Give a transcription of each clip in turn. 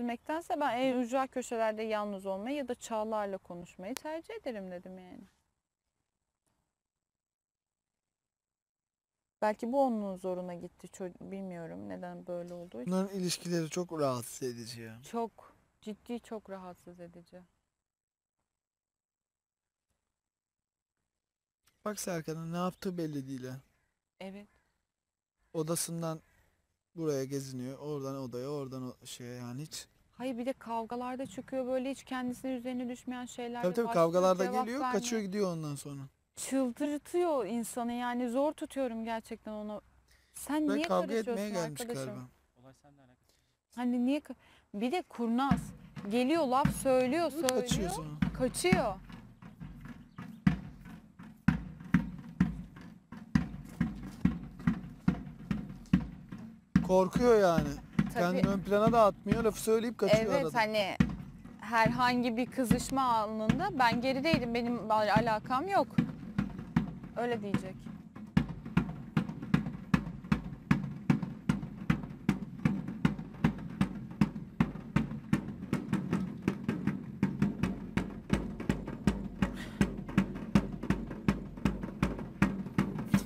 Gezmektense ben en ücra köşelerde yalnız olmayı ya da Çağlar'la konuşmayı tercih ederim dedim yani. Belki bu onun zoruna gitti. ço- Bilmiyorum neden böyle olduğu için. Bunların ilişkileri çok rahatsız edici ya. Çok ciddi çok rahatsız edici. Bak Serkan'ın ne yaptığı belli değil ha. Evet. Odasından buraya geziniyor. Oradan odaya, oradan o şeye yani hiç. Hayır bir de kavgalarda çıkıyor böyle hiç kendisine üzerine düşmeyen şeyler. Tabii tabii kavgalarda geliyor, kaçıyor gidiyor ondan sonra. Çıldırtıyor insanı yani zor tutuyorum gerçekten onu. Sen Ve niye kavga etmeye karışıyorsun gelmiş arkadaşım? galiba. Olay seninle alakası. Hani niye bir de kurnaz. Geliyor laf söylüyor söylüyor. Kaçıyor sonra. Kaçıyor. Korkuyor yani. Kendini ön plana da atmıyor. Lafı söyleyip kaçıyor Evet arada. hani herhangi bir kızışma anında ben gerideydim benim al- alakam yok. Öyle diyecek.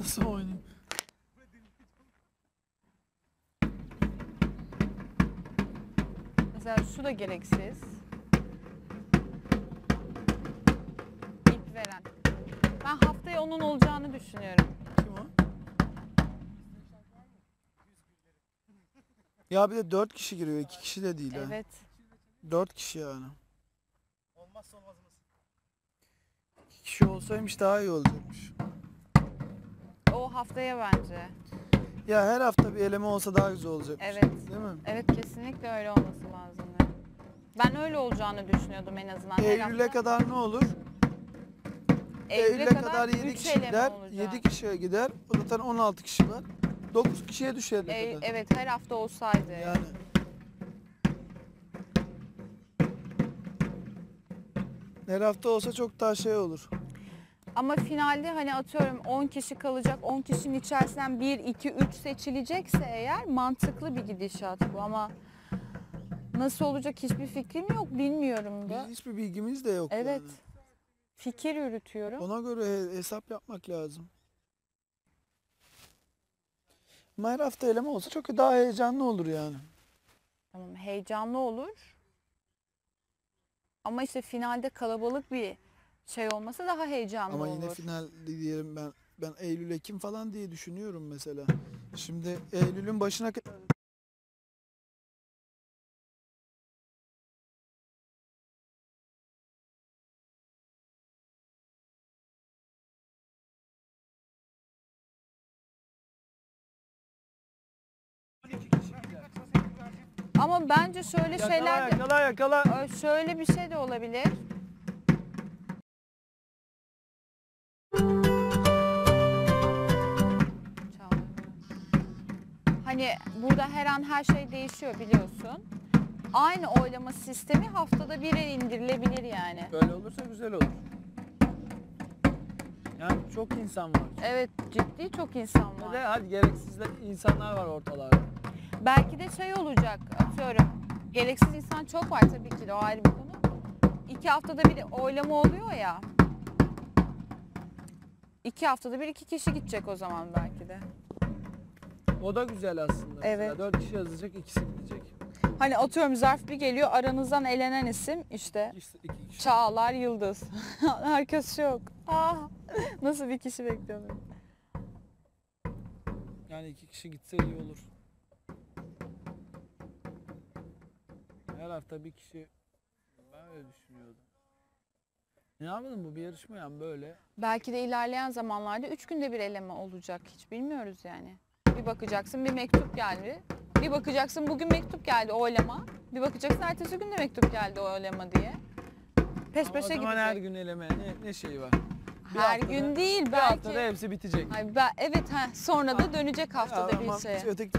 Nasıl oynayayım? Mesela şu da gereksiz. İp veren. Ben haftaya onun olacağını düşünüyorum. Kim o? Ya bir de dört kişi giriyor. iki kişi de değil ha. Evet. Dört kişi yani. Olmazsa olmazımız. İki kişi olsaymış daha iyi olacakmış. O haftaya bence. Ya her hafta bir eleme olsa daha güzel olacakmış. Evet. Değil mi? Evet kesinlikle öyle olması lazım. Ben öyle olacağını düşünüyordum en azından. Her Eylül'e hafta- kadar ne olur? Eylül'e kadar 7 üç kişi eleme gider. olacak. 7 kişiye gider. Zaten 16 kişi var. 9 kişiye düşer ne Ey- kadar. evet her hafta olsaydı. Yani. Her hafta olsa çok daha şey olur. Ama finalde hani atıyorum 10 kişi kalacak. 10 kişinin içerisinden 1, 2, 3 seçilecekse eğer mantıklı bir gidişat bu ama nasıl olacak hiçbir fikrim yok bilmiyorum da. Biz hiçbir bilgimiz de yok Evet. yani. Fikir yürütüyorum. Ona göre he- hesap yapmak lazım. Her hafta eleme olsa çok daha heyecanlı olur yani. Tamam heyecanlı olur. Ama işte finalde kalabalık bir şey olması daha heyecanlı Ama olur. yine final diyelim ben ben Eylül Ekim falan diye düşünüyorum mesela. Şimdi Eylül'ün başına kadar Ama bence şöyle şeyler de yakala yakala. Şöyle bir şey de olabilir. Hani burada her an her şey değişiyor biliyorsun. Aynı oylama sistemi haftada bire indirilebilir yani. Böyle olursa güzel olur. Yani çok insan var. Evet ciddi çok insan Bir var. de hadi gereksiz de insanlar var ortalarda. Belki de şey olacak atıyorum. Gereksiz insan çok var tabii ki de o ayrı bir konu. İki haftada bir oylama oluyor ya. İki haftada bir iki kişi gidecek o zaman belki de. O da güzel aslında. Evet. Mesela dört kişi yazacak, ikisi gidecek. Hani atıyorum zarf bir geliyor aranızdan elenen isim işte iki kişi. Çağlar Yıldız. Herkes şok. Ah, nasıl bir kişi bekliyorum. Yani iki kişi gitse iyi olur. Her hafta bir kişi ben öyle düşünüyordum. Ne yapalım bu bir yarışma yani böyle. Belki de ilerleyen zamanlarda üç günde bir eleme olacak. Hiç bilmiyoruz yani. Bir bakacaksın bir mektup geldi. Bir bakacaksın bugün mektup geldi oylama. Bir bakacaksın ertesi gün de mektup geldi oylama diye. Peş Ama o peşe zaman her gün eleme ne, ne şeyi var? bir Her haftada- gün değil Bir haftada belki. hepsi bitecek. Ay, be- evet ha sonra da dönecek haftada bir şeye. öteki